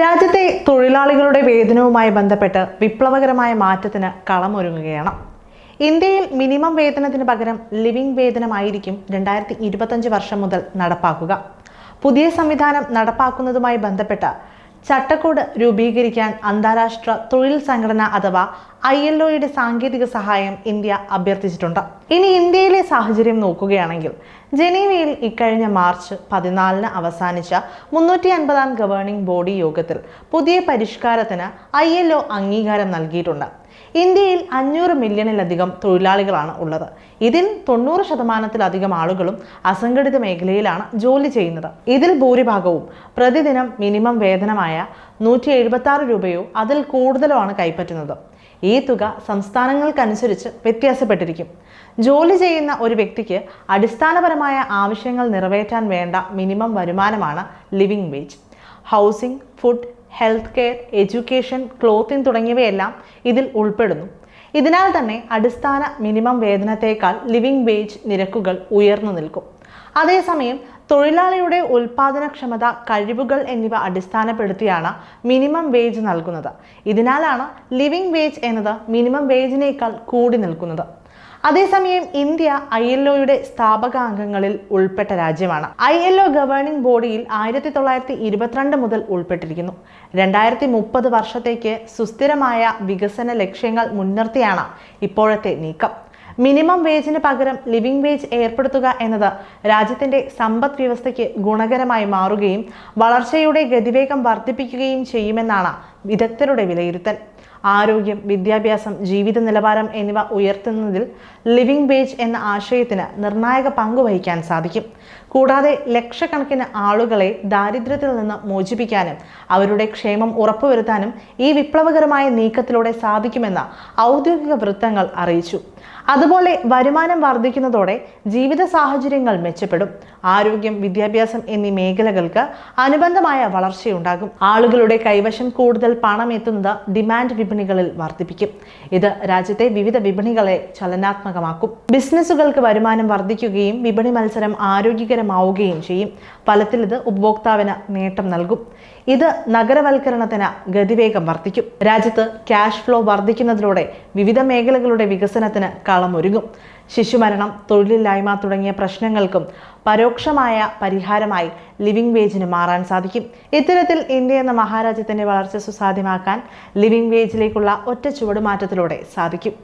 രാജ്യത്തെ തൊഴിലാളികളുടെ വേതനവുമായി ബന്ധപ്പെട്ട് വിപ്ലവകരമായ മാറ്റത്തിന് കളമൊരുങ്ങുകയാണ്. ഇന്ത്യയിൽ മിനിമം വേതനത്തിന് പകരം ലിവിംഗ് വേതനമായിരിക്കും രണ്ടായിരത്തി ഇരുപത്തഞ്ച് വർഷം മുതൽ നടപ്പാക്കുക. പുതിയ സംവിധാനം നടപ്പാക്കുന്നതുമായി ബന്ധപ്പെട്ട് ചട്ടക്കൂട് രൂപീകരിക്കാൻ അന്താരാഷ്ട്ര തൊഴിൽ സംഘടന അഥവാ ഐ എൽ ഒയുടെ സാങ്കേതിക സഹായം ഇന്ത്യ അഭ്യർത്ഥിച്ചിട്ടുണ്ട്. ഇനി ഇന്ത്യയിലെ സാഹചര്യം നോക്കുകയാണെങ്കിൽ ജനീവയിൽ ഇക്കഴിഞ്ഞ മാർച്ച് പതിനാലിന് അവസാനിച്ച മുന്നൂറ്റി അൻപതാം ഗവേണിംഗ് ബോഡി യോഗത്തിൽ പുതിയ പരിഷ്കാരത്തിന് ഐ എൽ ഒ അംഗീകാരം നൽകിയിട്ടുണ്ട്. ഇന്ത്യയിൽ അഞ്ഞൂറ് മില്യണിലധികം തൊഴിലാളികളാണ് ഉള്ളത്. ഇതിൽ തൊണ്ണൂറ് ശതമാനത്തിലധികം ആളുകളും അസംഘടിത മേഖലയിലാണ് ജോലി ചെയ്യുന്നത്. ഇതിൽ ഭൂരിഭാഗവും പ്രതിദിനം മിനിമം വേതനമായ നൂറ്റി എഴുപത്തി രൂപയോ അതിൽ കൂടുതലോ ആണ് കൈപ്പറ്റുന്നത്. ഈ തുക സംസ്ഥാനങ്ങൾക്കനുസരിച്ച് വ്യത്യാസപ്പെട്ടിരിക്കും. ജോലി ചെയ്യുന്ന ഒരു വ്യക്തിക്ക് അടിസ്ഥാനപരമായ ആവശ്യങ്ങൾ നിറവേറ്റാൻ വേണ്ട മിനിമം വരുമാനമാണ് living wage. Housing food health care education clothing തുടങ്ങിയവയെല്ലാം ഇതിൽ ഉൾപ്പെടുന്നു. ഇതിനാൽ തന്നെ അടിസ്ഥാന മിനിമം വേതനത്തേക്കാൾ ലിവിംഗ് വേജ് നിരക്കുകൾ ഉയർന്നു നിൽക്കും. അതേസമയം തൊഴിലാളിയുടെ ഉൽപാദനക്ഷമത കഴിവുകൾ എന്നിവ അടിസ്ഥാനപ്പെടുത്തിയാണ് മിനിമം വേജ് നൽകുന്നത്. ഇതിനാലാണ് ലിവിംഗ് വേജ് എന്നത് മിനിമം വേജിനേക്കാൾ കൂടി നിൽക്കുന്നത്. അതേസമയം ഇന്ത്യ ഐ എൽ ഒയുടെ സ്ഥാപക അംഗങ്ങളിൽ ഉൾപ്പെട്ട രാജ്യമാണ്. ഐ എൽ ഒ ഗവേണിംഗ് ബോഡിയിൽ ആയിരത്തി തൊള്ളായിരത്തി ഇരുപത്തിരണ്ട് മുതൽ ഉൾപ്പെട്ടിരിക്കുന്നു. രണ്ടായിരത്തി മുപ്പത് വർഷത്തേക്ക് സുസ്ഥിരമായ വികസന ലക്ഷ്യങ്ങൾ മുൻനിർത്തിയാണ് ഇപ്പോഴത്തെ നീക്കം. മിനിമം വേജിന് പകരം ലിവിംഗ് വേജ് ഏർപ്പെടുത്തുക എന്നത് രാജ്യത്തിന്റെ സമ്പദ് വ്യവസ്ഥയ്ക്ക് ഗുണകരമായി മാറുകയും വളർച്ചയുടെ ഗതിവേഗം വർദ്ധിപ്പിക്കുകയും ചെയ്യുമെന്നാണ് വിദഗ്ധരുടെ വിലയിരുത്തൽ. ആരോഗ്യം വിദ്യാഭ്യാസം ജീവിത നിലവാരം എന്നിവ ഉയർത്തുന്നതിൽ ലിവിംഗ് വേജ് എന്ന ആശയത്തിന് നിർണായക പങ്ക് വഹിക്കാൻ സാധിക്കും. കൂടാതെ ലക്ഷക്കണക്കിന് ആളുകളെ ദാരിദ്ര്യത്തിൽ നിന്ന് മോചിപ്പിക്കാനും അവരുടെ ക്ഷേമം ഉറപ്പുവരുത്താനും ഈ വിപ്ലവകരമായ നീക്കത്തിലൂടെ സാധിക്കുമെന്ന് ഔദ്യോഗിക വൃത്തങ്ങൾ അറിയിച്ചു. അതുപോലെ വരുമാനം വർദ്ധിക്കുന്നതോടെ ജീവിത സാഹചര്യങ്ങൾ മെച്ചപ്പെടും. ആരോഗ്യം വിദ്യാഭ്യാസം എന്നീ മേഖലകൾക്ക് അനുബന്ധമായ വളർച്ചയുണ്ടാകും. ആളുകളുടെ കൈവശം കൂടുതൽ പണം എത്തുന്നത് ഡിമാൻഡ് വിപണികളിൽ വർദ്ധിപ്പിക്കും. ഇത് രാജ്യത്തെ വിവിധ വിപണികളെ ചലനാത്മകമാക്കും. ബിസിനസ്സുകൾക്ക് വരുമാനം വർദ്ധിക്കുകയും വിപണി മത്സരം ആരോഗ്യകരമാവുകയും ചെയ്യും. ഫലത്തിൽ ഇത് ഉപഭോക്താവിന് നേട്ടം നൽകും. ഇത് നഗരവൽക്കരണത്തിന് ഗതിവേഗം വർദ്ധിക്കും. രാജ്യത്ത് ക്യാഷ് ഫ്ലോ വർദ്ധിക്കുന്നതിലൂടെ വിവിധ മേഖലകളുടെ വികസനത്തിന് കളമൊരുങ്ങും. ശിശുമരണം തൊഴിലില്ലായ്മ തുടങ്ങിയ പ്രശ്നങ്ങൾക്കും പരോക്ഷമായ പരിഹാരമായി ലിവിംഗ് വേജിന് മാറാൻ സാധിക്കും. ഇത്തരത്തിൽ ഇന്ത്യ എന്ന മഹാരാജ്യത്തിന്റെ വളർച്ച സുസാധ്യമാക്കാൻ ലിവിംഗ് വേജിലേക്കുള്ള ഒറ്റ ചുവടുമാറ്റത്തിലൂടെ സാധിക്കും.